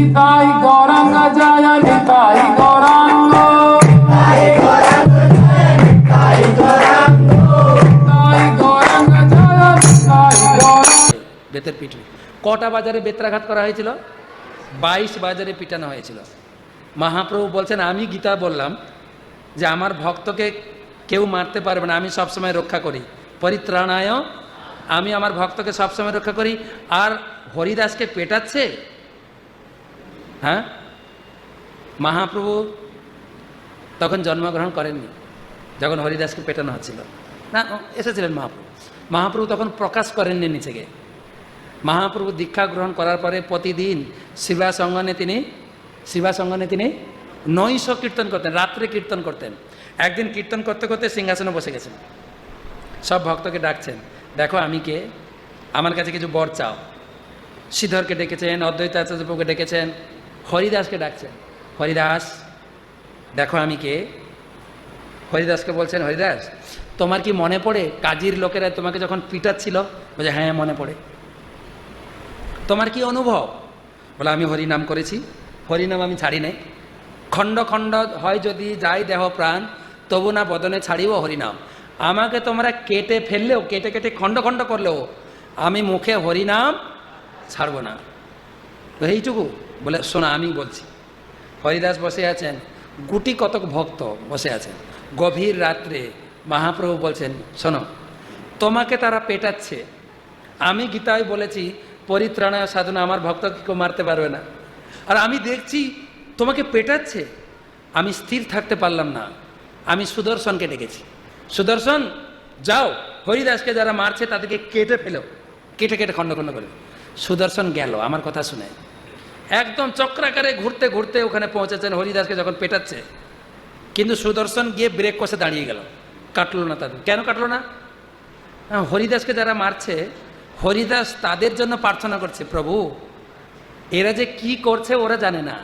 নিতাই গৌরাঙ্গ জয় নিতাই গৌরাঙ্গ। নিতাই গৌরাঙ্গ জয় নিতাই গৌরাঙ্গ। বেতের পিঠে কটা বাজারে বেত্রাঘাত করা হয়েছিল? বাইশ বাজারে পিটানো হয়েছিল। মহাপ্রভু বলছেন আমি গীতা বললাম যে আমার ভক্তকে কেউ মারতে পারবে না আমি সবসময় রক্ষা করি। পরিত্রাণায় আমি আমার ভক্তকে সবসময় রক্ষা করি। আর হরিদাসকে পেটাচ্ছে? হ্যাঁ? মহাপ্রভু তখন জন্মগ্রহণ করেননি, যখন হরিদাসকে পেটানো হচ্ছিল। না এসেছিলেন মহাপ্রভু। মহাপ্রভু তখন প্রকাশ করেননি নিচেকে মহাপ্রভু দীক্ষা গ্রহণ করার পরে প্রতিদিন শিবা সঙ্গনে তিনি শিবা সঙ্গনে তিনি নৈশ কীর্তন করতেন, রাত্রে কীর্তন করতেন। একদিন কীর্তন করতে করতে সিংহাসনে বসে গেছেন। সব ভক্তকে ডাকছেন, দেখো আমি কে? আমার কাছে কিছু বর চাও। শ্রীধরকে ডেকেছেন অদ্বৈতাচার্যকে ডেকেছেন হরিদাসকে ডাকছেন হরিদাস, দেখো আমি কে। হরিদাসকে বলছেন, হরিদাস, তোমার কি মনে পড়ে কাজীর লোকেরা তোমাকে যখন পিটাচ্ছিল? বলছে হ্যাঁ মনে পড়ে। তোমার কি অনুভব? বলে, আমি হরিনাম করেছি। হরিনাম আমি ছাড়ি নাই। খণ্ড খণ্ড হয় যদি যাই দেহ প্রাণ, তবু না বদনে ছাড়িব হরিনাম। আমাকে তোমরা কেটে ফেললেও, কেটে কেটে খণ্ড খণ্ড করলেও, আমি মুখে হরিনাম ছাড়ব না। এইটুকু। বলে, শোনা, আমি বলছি। হরিদাস বসে আছেন। গুটি কতক ভক্ত বসে আছেন। গভীর রাত্রে মহাপ্রভু বলছেন, শোনো, তোমাকে তারা পেটাচ্ছে। আমি গীতায় বলেছি, পরিত্রাণায় সাধনা আমার ভক্তকে কেউ মারতে পারবে না। আর আমি দেখছি, তোমাকে পেটাচ্ছে। আমি স্থির থাকতে পারলাম না। আমি সুদর্শনকে ডেকেছি। সুদর্শন, যাও। হরিদাসকে যারা মারছে, তাদেরকে কেটে ফেলো। কেটে কেটে খণ্ড খণ্ড করে। সুদর্শন গেল। আমার কথা শুনে একদম চক্রাকারে ঘুরতে ঘুরতে ওখানে পৌঁছেছেন হরিদাসকে যখন পেটাচ্ছে। কিন্তু সুদর্শন গিয়ে ব্রেক কষে দাঁড়িয়ে গেল। কাটলো না তাদের। কেন কাটলো না? হ্যাঁ, হরিদাসকে যারা মারছে হরিদাস তাদের জন্য প্রার্থনা করছে প্রভু এরা যে কি করছে ওরা জানে না।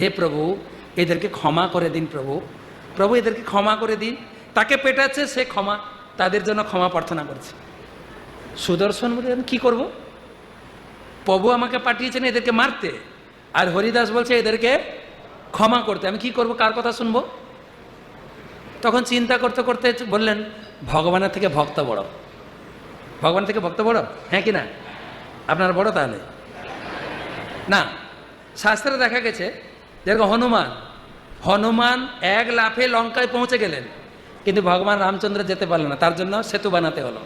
হে প্রভু এদেরকে ক্ষমা করে দিন প্রভু। প্রভু এদেরকে ক্ষমা করে দিন। তাকে পেটাচ্ছে সে ক্ষমা তাদের জন্য ক্ষমা প্রার্থনা করছে। সুদর্শন বলে আমি কী করব? প্রভু আমাকে পাঠিয়েছেন এদেরকে মারতে। আর হরিদাস বলছে, এদেরকে ক্ষমা করতে। আমি কি করব? কার কথা শুনব? তখন চিন্তা করতে করতে বললেন, ভগবানের থেকে ভক্ত বড়। ভগবান থেকে ভক্ত বড়? হ্যাঁ কি না? আপনার বড় তাহলে? না, শাস্ত্রে দেখা গেছে যেরকম হনুমান হনুমান এক লাফে লঙ্কায় পৌঁছে গেলেন। কিন্তু ভগবান রামচন্দ্র যেতে পারলেন না, তার জন্য সেতু বানাতে হলো।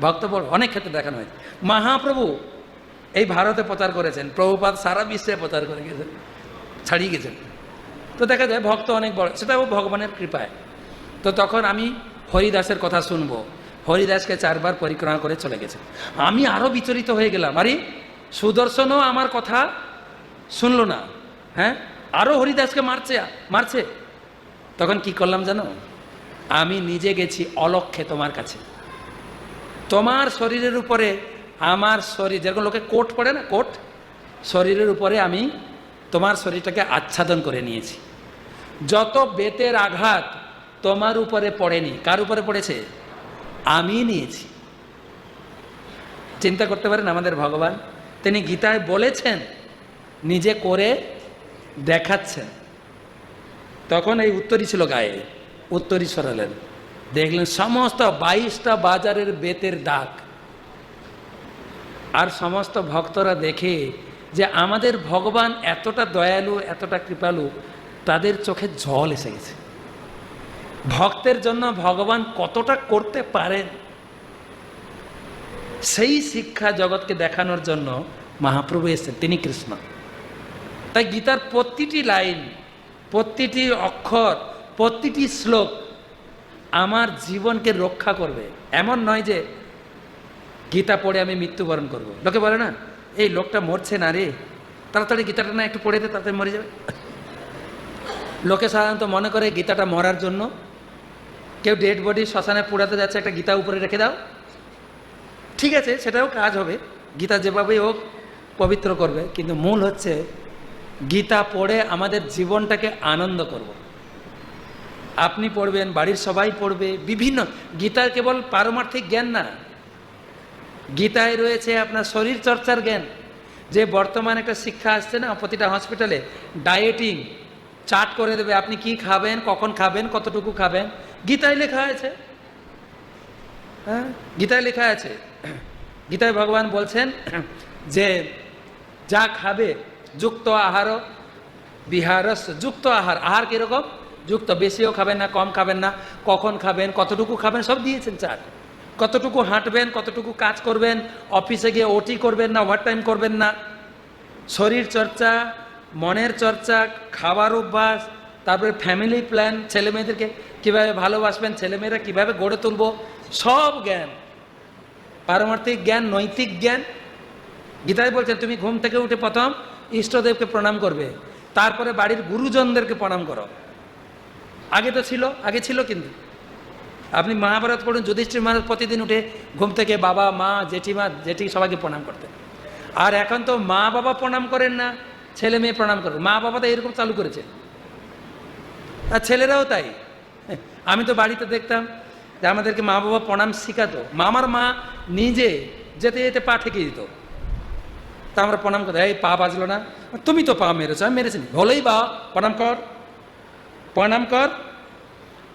ভক্ত বড়, অনেক ক্ষেত্রে দেখানো হয়েছে। মহাপ্রভু এই ভারতে প্রচার করেছেন প্রভুপাত সারা বিশ্বে প্রচার করে গেছেন, ছাড়িয়ে গেছেন। তো দেখা যায় ভক্ত অনেক বড়, সেটাও ভগবানের কৃপায়। তো তখন আমি হরিদাসের কথা শুনব। হরিদাসকে চারবার পরিক্রমা করে চলে গেছে। আমি আরও বিচলিত হয়ে গেলাম, আরে সুদর্শনও আমার কথা শুনলো না হ্যাঁ? আরও হরিদাসকে মারছে মারছে। তখন কি করলাম জানো? আমি নিজে গেছি অলক্ষে তোমার কাছে। তোমার শরীরের উপরে আমার শরীর, যেরকম লোকে কোট পড়ে না, কোট? শরীরের উপরে আমি তোমার শরীরটাকে আচ্ছাদন করে নিয়েছি। যত বেতের আঘাত তোমার উপরে পড়েনি, কার উপরে পড়েছে? আমি নিয়েছি। চিন্তা করতে পারেন আমাদের ভগবান, তিনি গীতায় বলেছেন, নিজে করে দেখাচ্ছেন। তখন এই উত্তরী ছিল গায়ে উত্তরী সরালেন। দেখলেন সমস্ত বাইশটা বাজারের বেতের দাগ। আর সমস্ত ভক্তরা দেখে যে আমাদের ভগবান এতটা দয়ালু, এতটা কৃপালু, তাদের চোখে জল এসে গেছে। ভক্তের জন্য ভগবান কতটা করতে পারেন? সেই শিক্ষা জগৎকে দেখানোর জন্য মহাপ্রভু এসেছেন, তিনি কৃষ্ণ। তাই গীতার প্রতিটি লাইন, প্রতিটি অক্ষর, প্রতিটি শ্লোক আমার জীবনকে রক্ষা করবে। এমন নয় যে গীতা পড়ে আমি মৃত্যুবরণ করব। লোকে বলে না, এই লোকটা মরছে না রে। তাড়াতাড়ি গীতাটা না একটু পড়ে দে তাড়াতাড়ি মরে যাবে। লোকে সাধারণত মনে করে গীতাটা মরার জন্য, কেউ ডেড বডি শ্মশানে পোড়াতে যাচ্ছে, একটা গীতা উপরে রেখে দাও। ঠিক আছে, সেটাও কাজ হবে। গীতা যেভাবেই হোক পবিত্র করবে, কিন্তু মূল হচ্ছে গীতা পড়ে আমাদের জীবনটাকে আনন্দ করব। আপনি পড়বেন, বাড়ির সবাই পড়বে, বিভিন্ন, গীতা কেবল পারমার্থিক জ্ঞান না গীতায় রয়েছে আপনার শরীর চর্চার জ্ঞান। যে বর্তমানে একটা শিক্ষা আসছে না, প্রতিটা হসপিটালে ডায়েটিং চার্ট করে দেবে, আপনি কি খাবেন, কখন খাবেন, কতটুকু খাবেন? গীতায় লেখা আছে। হ্যাঁ? গীতায় লেখা আছে। গীতায় ভগবান বলছেন যে যা খাবে যুক্ত আহার বিহারস, যুক্ত আহার। আহার কীরকম? যুক্ত, বেশিও খাবেন না, কম খাবেন না, কখন খাবেন, কতটুকু খাবেন, সব দিয়েছেন চার কতটুকু হাঁটবেন, কতটুকু কাজ করবেন, অফিসে গিয়ে ওটি করবেন না ওভার টাইম করবেন না? শরীর চর্চা, মনের চর্চা খাবার অভ্যাস, তারপরে ফ্যামিলি প্ল্যান ছেলে মেয়েদেরকে কীভাবে ভালোবাসবেন ছেলেমেয়েরা কীভাবে গড়ে তুলব, সব জ্ঞান। পারমার্থিক জ্ঞান, নৈতিক জ্ঞান। গীতায় বলছেন, তুমি ঘুম থেকে উঠে প্রথম ইষ্টদেবকে প্রণাম করবে, তারপরে বাড়ির গুরুজনদেরকে প্রণাম করো। আগে তো ছিল, আগে ছিল কিন্তু। আপনি মহাভারত পড়ুন, যুধিষ্ঠির মহারাজ প্রতিদিন উঠে ঘুম থেকে বাবা, মা, জেঠিমা, জেঠি সবাইকে প্রণাম করতেন। আর এখন তো মা বাবা প্রণাম করেন না, ছেলে মেয়ে প্রণাম করেন। মা বাবা তো এরকম চালু করেছে। আর ছেলেরাও তাই। আমি তো বাড়িতে দেখতাম যে আমাদেরকে মা বাবা প্রণাম শিখাতো। মামার মা নিজে যেতে যেতে পা ঠেকে দিত। তা আমরা প্রণাম করতে এই পা বাজলো না। তুমি তো পা মেরেছো, আমি মেরেছি। হলেই বা, প্রণাম কর। প্রণাম কর।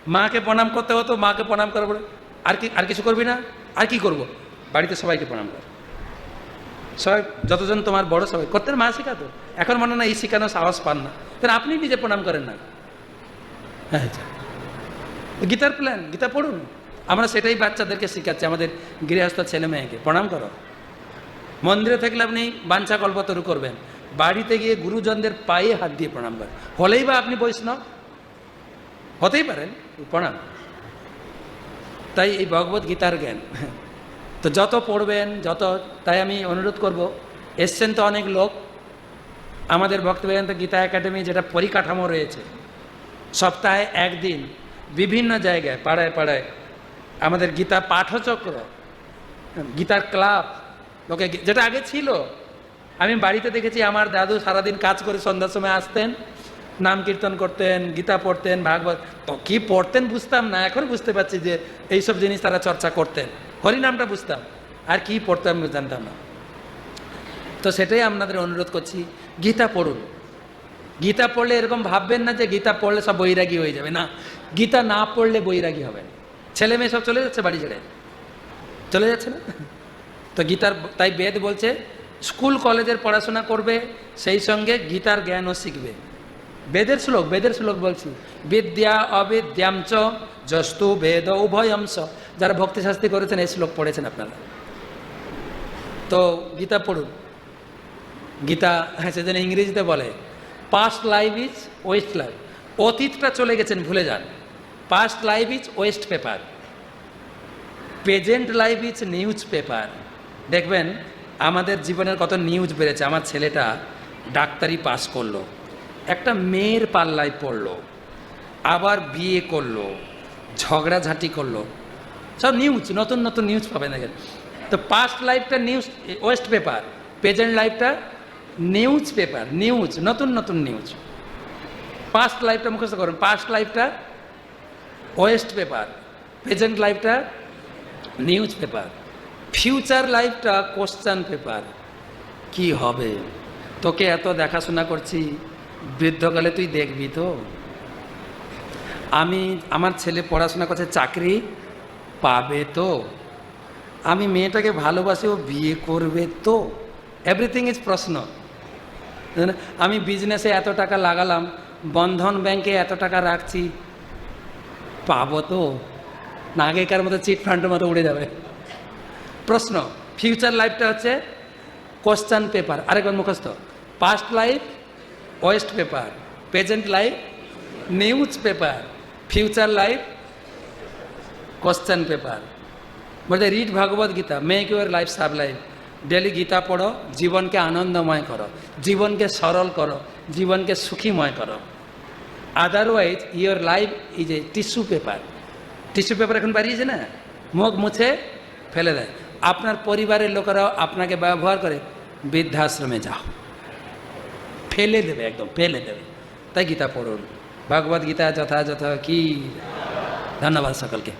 মাকে প্রণাম করতে হতো, মাকে প্রণাম করার পরে আর কি আর কিছু করবি না? আর কি করব? বাড়িতে সবাইকে প্রণাম কর। সবাই যতজন তোমার বড় সবাই করতেন মা শেখাতো এখন মনে না এই শেখানো সাহস পান না। তাহলে আপনি নিজে প্রণাম করেন না। হ্যাঁ আচ্ছা। গীতার প্ল্যান গীতা পড়ুন। আমরা সেটাই বাচ্চাদেরকে শেখাচ্ছি, আমাদের গৃহস্থ ছেলে মেয়েকে। প্রণাম করো। মন্দিরে থাকলে আপনি বাঞ্ছা কল্পতরু করবেন। বাড়িতে গিয়ে গুরুজনদের পায়ে হাত দিয়ে প্রণাম করেন হলেই বা আপনি বৈষ্ণব। হতেই পারেন প্রণাম তাই এই ভগবত গীতার জ্ঞান। তো যত পড়বেন, যত, তাই আমি অনুরোধ করব, এসছেন তো অনেক লোক। আমাদের ভক্তবেদান্ত গীতা একাডেমি যেটা পরিকাঠামো রয়েছে, সপ্তাহে একদিন বিভিন্ন জায়গায়, পাড়ায় পাড়ায় আমাদের গীতা পাঠচক্র, গীতার ক্লাব, লোকে যেটা আগে ছিল। আমি বাড়িতে দেখেছি, আমার দাদু সারাদিন কাজ করে সন্ধ্যার সময় আসতেন। নাম কীর্তন করতেন, গীতা পড়তেন, ভাগবত। তো কী পড়তেন বুঝতাম না এখন বুঝতে পারছি যে এইসব জিনিস তারা চর্চা করতেন। হরিনামটা বুঝতাম, আর কি পড়তাম জানতাম না। তো সেটাই আপনাদের অনুরোধ করছি, গীতা পড়ুন। গীতা পড়লে এরকম ভাববেন না যে গীতা পড়লে সব বৈরাগী হয়ে যাবে, না। গীতা না পড়লে বৈরাগী হবেন। ছেলে মেয়ে সব চলে যাচ্ছে বাড়ি ছেড়ে? চলে যাচ্ছে না? তো গীতার, তাই বেদ বলছে, স্কুল কলেজের পড়াশোনা করবে, সেই সঙ্গে গীতার জ্ঞানও শিখবে। বেদের শ্লোক বেদের শ্লোক বলছি। বিদ্যা অবিদ্যাম চ জস্তু বেদ উভয়ংশ যারা ভক্তিশাস্তি করেছেন, এই শ্লোক পড়েছেন আপনারা। তো গীতা পড়ুন। গীতা হ্যাঁ সেজন্য ইংরেজিতে বলে past life is waste life অতীতটা চলে গেছেন, ভুলে যান। Past life is waste paper present life is news paper দেখবেন, আমাদের জীবনের কত নিউজ বেড়েছে। আমার ছেলেটা ডাক্তারি পাস করল। একটা মেয়ের পাল্লায় পড়ল, আবার বিয়ে করল, ঝগড়াঝাটি করল। সব নিউজ নতুন নতুন নিউজ পাবেন দেখেন। তো পাস্ট লাইফটা নিউজ ওয়েস্ট পেপার প্রেজেন্ট লাইফটা নিউজ পেপার নিউজ নতুন নতুন নিউজ পাস্ট লাইফটা মুখস্থ করুন পাস্ট লাইফটা ওয়েস্ট পেপার প্রেজেন্ট লাইফটা নিউজ পেপার ফিউচার লাইফটা কোশ্চান পেপার কি হবে? তোকে এত দেখাশোনা করছি। বৃদ্ধকালে তুই দেখবি তো। আমি, আমার ছেলে পড়াশোনা করছে, চাকরি পাবে তো। আমি মেয়েটাকে ভালোবাসি ও বিয়ে করবে তো। এভরিথিং ইজ প্রশ্ন আমি বিজনেসে এত টাকা লাগালাম, বন্ধন ব্যাংকে এত টাকা রাখছি, পাবো তো। না আগেকার মতো চিট ফান্ডের মতো উড়ে যাবে। প্রশ্ন ফিউচার লাইফটা হচ্ছে কোশ্চান পেপার আরেকবার মুখস্থ। Past life waste paper present life news paper future life question paper বলতে read Bhagavad Gita make your life sub life daily Gita পড়ো জীবনকে আনন্দময় করো জীবনকে সরল করো জীবনকে সুখীময় করো otherwise your life is a tissue paper tissue paper এখন বাড়িয়েছে না? মুখ মুছে ফেলে দেয়। আপনার পরিবারের লোকেরাও আপনাকে ব্যবহার করে বৃদ্ধাশ্রমে যাও। ফেলে দেবে একদম ফেলে দেবে। তাই গীতা পড়ুন। ভগবদ্গীতা যথাযথ কি? ধন্যবাদ সকলকে।